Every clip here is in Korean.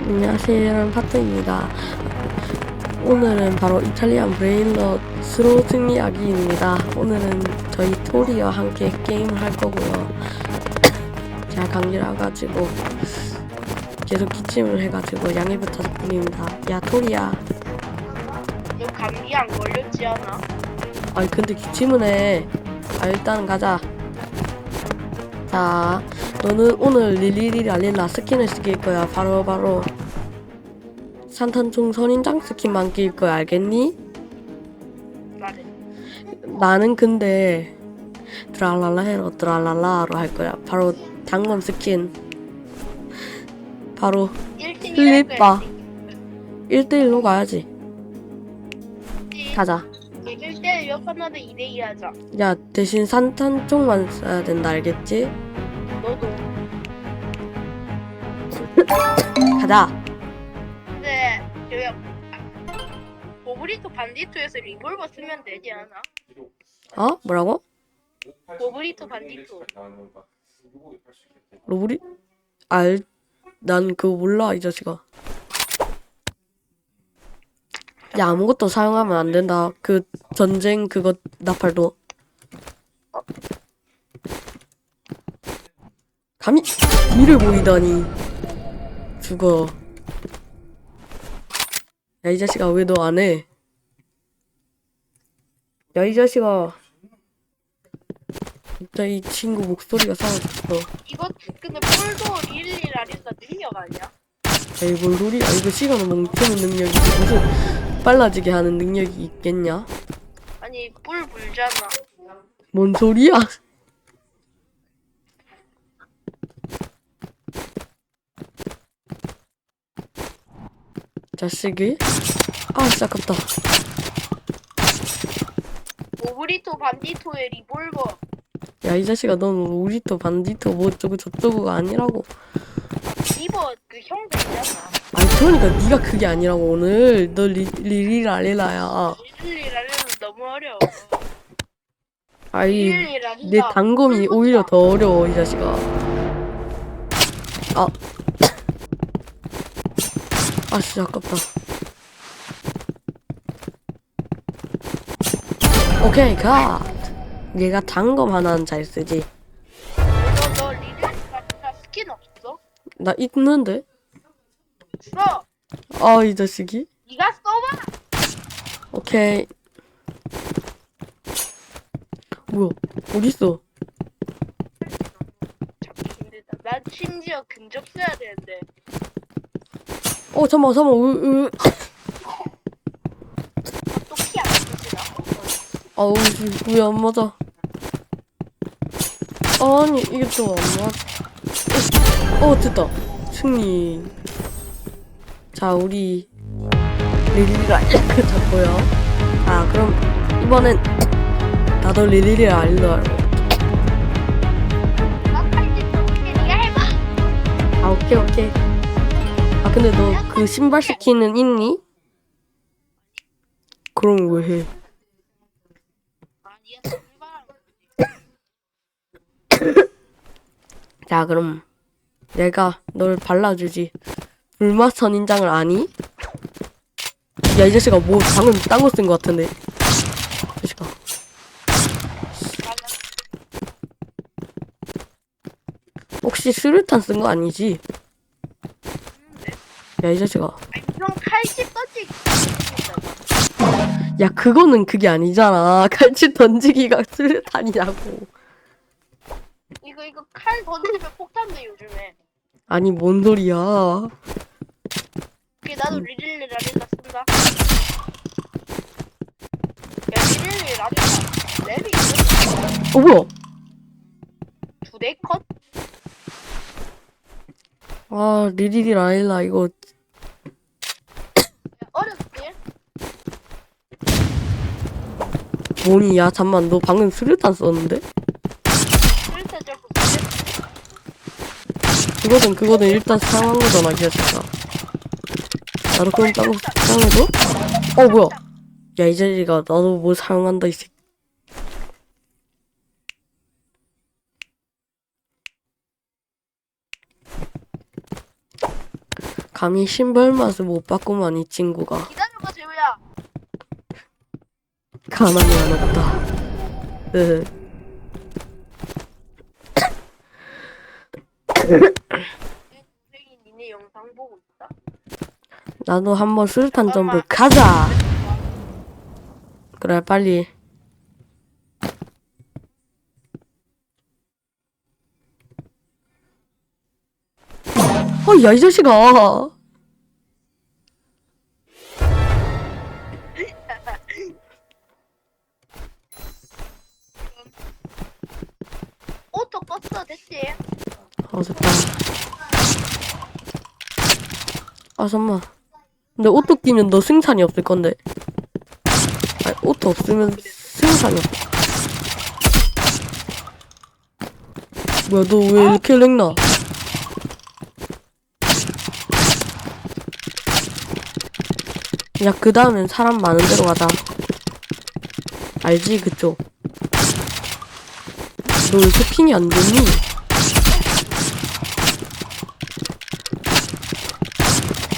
안녕하세요 파트입니다 오늘은 바로 이탈리안 브레인러 스로 승리하기입니다 오늘은 저희 토리와 함께 게임을 할 거고요 제가 감기를 와가지고 계속 기침을 해가지고 양해 부탁드립니다 야 토리야 너 감기 안 걸렸지 않아? 아니 근데 기침을 해. 아 일단 가자. 자, 너는 오늘 릴리리 알릴라 스킨을 쓰길 거야. 바로 바로 산탄총 선인장 스킨만 낄 거야. 알겠니? 나는 근데 드랄랄라 헤로 드랄랄라로 할 거야. 바로 당검 스킨. 바로 1등 플립바. 1대1로 가야지. 가자. 1대 몇 번하든 2대2 하자. 야, 대신 산탄총만 써야 된다. 알겠지? 너도. 가자. 근데 저야 보브리토 반디토에서 리볼버 쓰면 되지 않아? 어? 뭐라고? 보브리토 반디토. 로브리? 알, 난 그거 몰라, 이 자식아. 야, 아무것도 사용하면 안 된다. 그, 전쟁 그거 나팔도. 감히, 이를 보이다니. 죽어. 야, 이 자식아, 왜 너 안 해? 야, 이 자식아. 진짜 이 친구 목소리가 사라졌어. 이거 근데 폴도 릴리 라리사 능력 아니야? 에이 뭘 소리야 이거 시간을 멈추는 능력이지 무슨 빨라지게 하는 능력이 있겠냐 아니 뿔 불잖아. 뭔 소리야 자식이 아 진짜 아깝다 보브리토 반디토의 리볼버. 야 이 자식아 넌 우리 또 반디토 뭐 어쩌고 저쩌고가 아니라고 리버 그 형도 있잖아. 아니 그러니까 네가 그게 아니라고 오늘 너 리, 리리랄리라야 릴리 라리사 너무 어려워. 아이 릴리. 내 단검이 오히려 더 어려워 이 자식아 아. 아 진짜 아깝다 오케이 갓 얘가 단검 하나는 잘 쓰지 너, 너 릴리 라리사 스킨 없어? 나 있는데 써. 아이 자식이 네가 써봐. 오케이 뭐야 어딨어 심지어 근접 써야 되는데. 어 잠깐만 잠깐만 으, 으. 또키 안? 아우 왜안 맞아 아니 이게 또 안 맞아 어 됐다 승리 자 우리 이렇게 잡고요 자 그럼 이번엔 나도. 네가 해봐. 아 오케이 오케이 아 근데 너 그 신발 스킨은 있니? 그럼 왜해 아니야. 해봐. 자 그럼 내가 널 발라주지 불맛 선인장을 아니? 야 이 자식아 뭐 방금 딴거 쓴 거 같은데 이 자식아 혹시 수류탄 쓴 거 아니지? 야 이 자식아 그럼 칼집 던지기. 야 그거는 그게 아니잖아 칼집 던지기가 수류탄이라고 이거 이거 칼 던지면 폭탄돼 요즘에. 아니 뭔 소리야 그게 나도 리릴리 라릴라 쓴다. 야 리릴리 라릴라 랩이 있어. 어 뭐야 두대 컷? 아 리리리 라일라 이거 야, 어렵지? 뭐니 야 잠만 너 방금 수류탄 썼는데? 그거든 그거든 일단 사용한 거잖아 이 자식아 나도 그럼 따로 사용해도? 어 뭐야 야 이 자식아 나도 뭐 사용한다 이 새끼 감히 신발 맛을 못 봤구만 이 친구가. 가만히 안 없다. 으. 선생님 니네 영상 보고 있다. 나도 한번 수류탄 점프 가자. 그래 빨리. 어야 이 자식아 어 됐지? 어 됐다. 아 잠만. 근데 오토 끼면 너 승산이 없을 건데. 아니 오토 없으면 승산이 없 뭐야 너 왜 이렇게 렉나? 야 그 다음엔 사람 많은 데로 가자. 알지? 그쪽 너왜 이렇게 핑이 안 되니?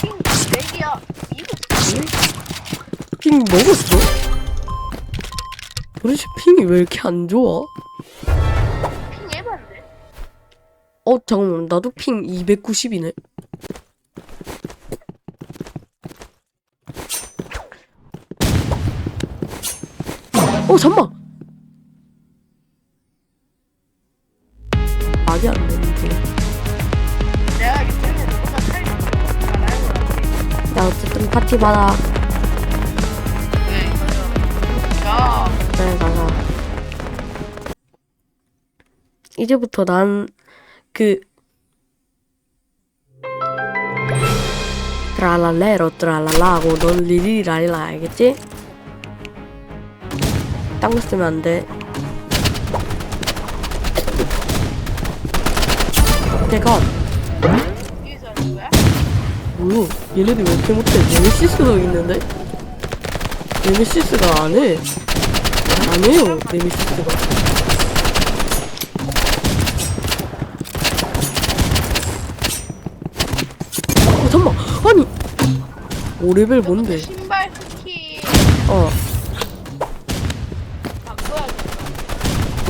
핑 맥이야. 이거 핑 먹었어? 도대체 핑이 왜 이렇게 안 좋아? 핑 해봤네. 어 잠깐만 나도 핑 290이네 어 잠만 말이 안 되는데 내가. 야 어쨌든 파티 받아? 야. 그래 가자 이제부터 난 그 트랄랄레로 트랄랄라고 넌 리리랄라 알겠지? 딴거 쓰면 안 돼 내가? 뭐야 얘네들 왜 이렇게 못해 네메시스도 있는데? 네메시스가 안 해 안 해요 네메시스가 어 잠만 아니 5레벨 뭔데 신발 스키 어.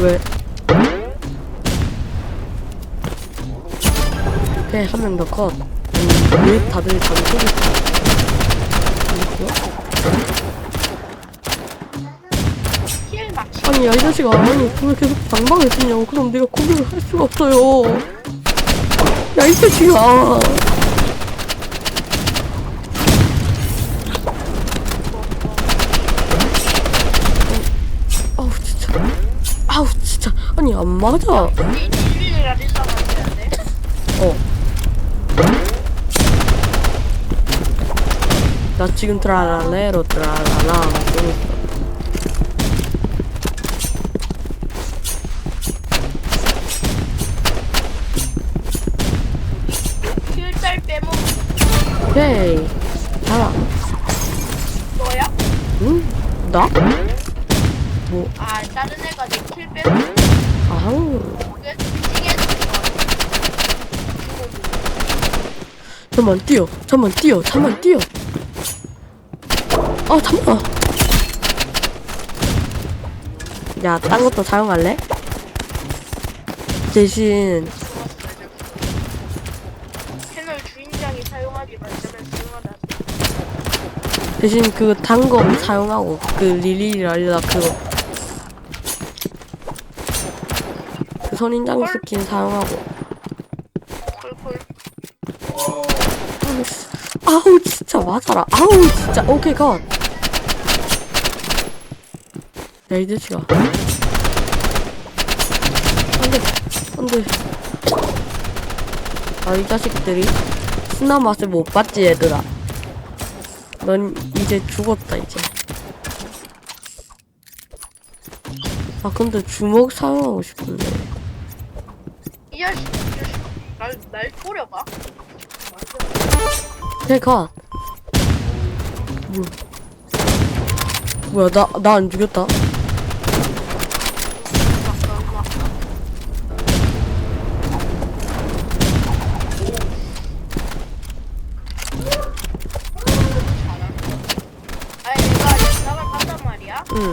왜? 오케이 한명 더 컷. 아니, 왜 다들 자기 속이. 아니 야 이 자식아 아니 왜 계속 방방을 쓰냐고 그럼 내가 공격을 할 수가 없어요 야 이 자식아 아우 진짜 아우 진짜 아니 안 맞아. 어. 나 지금 트라라레로 트라라라 있어. 빼먹 오케이. 너야? 응? 나? 아 다른 애가 내킬 빼먹. 아우. 그게 징해주는 거. 잠만 뛰어. 잠만 뛰어. 잠만 뛰어. 아 잠만. 야, 딴 것도 사용할래? 대신 채널 주인장이 만들면 사용하다. 대신 그 단검 사용하고 그 리리랄라 그거 그 선인장 스킨 사용하고 아우 진짜 맞아라. 아우 진짜. 오케이 컷 야이 자식아. 안돼 안돼. 아이 자식들이 순한 맛을 못 봤지 얘들아. 넌 이제 죽었다 이제. 아 근데 주먹 사용하고 싶은데. 이 자식. 날, 날 꼬려봐. 그냥 가. 뭐야, 나, 나 안 죽였다. 응.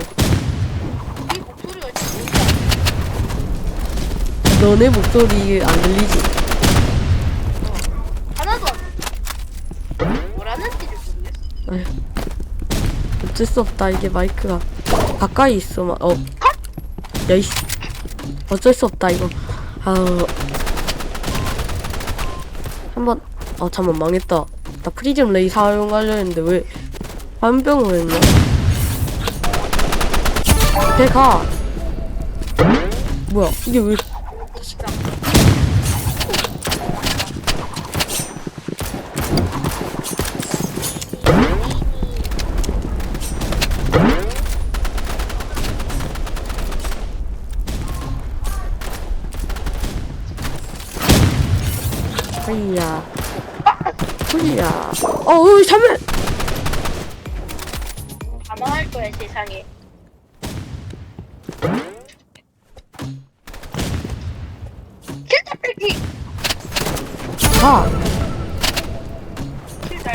너네 목소리 안 들리지? 어쩔 수 없다. 이게 마이크가 가까이 있어. 막 어. 야이씨. 어쩔 수 없다 이거. 아우. 한번 아 잠만 망했다. 나 프리즘 레이 사용하려 했는데 왜 화염병을 했냐? 배 가. 뭐야 이게 왜 진짜. 허이야 어우 잠만 다 망할 거야 세상에. 킬다 킬달.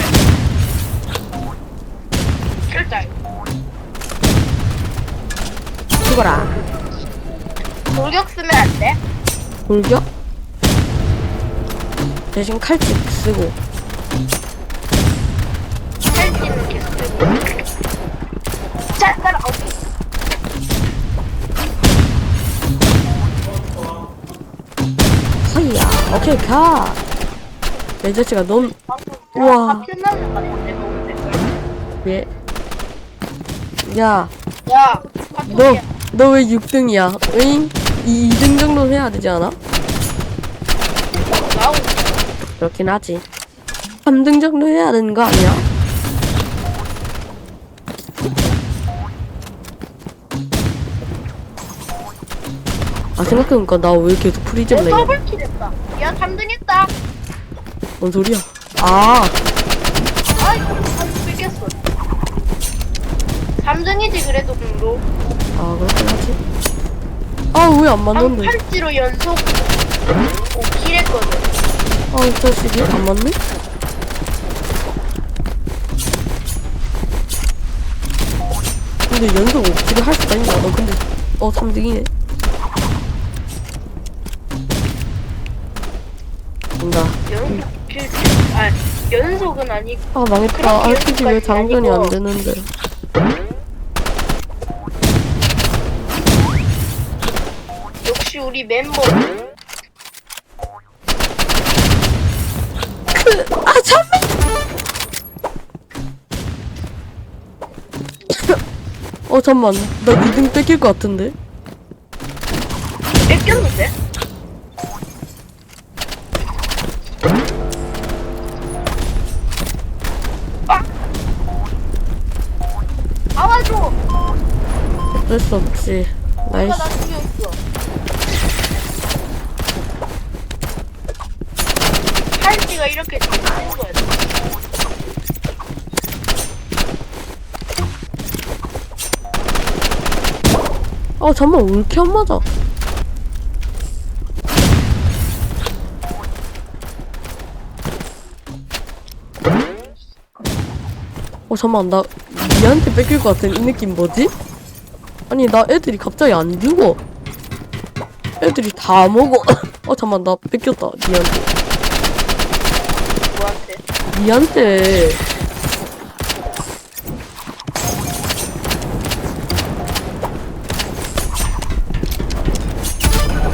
킬달. 죽어라 돌격 쓰면 안 돼? 돌격 대신 칼집 쓰고. 자, 따라. 허이야 오케이 가넌 방금 우와. 끝나는 거올 때. 왜? 야, 야, 너, 카톡이야. 너 왜 6등이야? 으잉? 이 2등 정도 해야 되지 않아? 나오고 그렇긴 하지. 3등 정도 해야 되는 거 아니야? 아, 생각해보니까 나 왜 계속 프리즘 내 레이야? 더블킬 했다. 야, 3등 했다. 뭔 소리야? 아, 아이고, 3등 뺏겼어. 3등이지, 그래도 공로. 아, 그렇긴 하지. 아, 왜 안 맞는데? 팔찌로 연속 5킬 했거든. 아, 이 자식이 안 맞네? 근데 연속 5킬을 할 수가 있나? 너 근데, 어, 3등이네. 된다. 연속 킬, 아, 연속은 아니고. 아, 망했다. 그렇게 RPG 왜 연습까지 장전이 안 아니고. 되는데. 역시 우리 멤버. 어, 잠만. 나 2등 뺏길 것 같은데? 뺏겼는데? 아! 나와줘! 어쩔 수 없지. 나이스. 나. 팔찌가 이렇게 되는 거야. 아, 잠만. 왜 이렇게 안 맞아? 어, 잠만. 나 니한테 뺏길 것 같은 이 느낌 뭐지? 아니, 나 애들이 갑자기 안 죽어. 애들이 다 먹어. 어, 잠만. 나 뺏겼다. 니한테. 뭐한테? 니한테.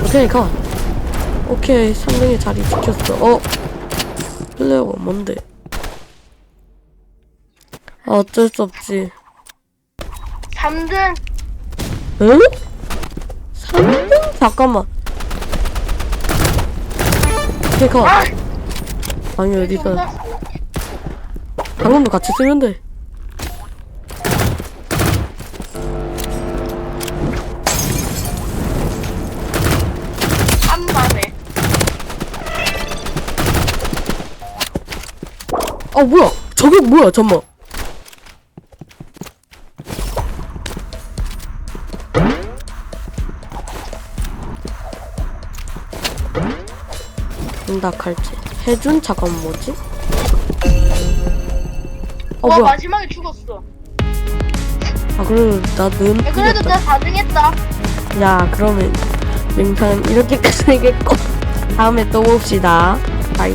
오케이, 가. 오케이, 3등의 자리 지켰어. 어? 플레어가 뭔데? 아, 어쩔 수 없지. 3등! 응? 3등? 잠깐만. 오케이, 가. 아! 아니, 어디서. 방금도 같이 쓰면 돼. 아, 뭐야? 저게 뭐야, 잠만. 응답할지. 해준? 잠깐 뭐지? 어, 와, 뭐야? 마지막에 죽었어. 아 그래도 나는 야, 그래도. 내가 4등 했다. 야 그러면 영상은 이렇게까지 되겠고 다음에 또 봅시다 바이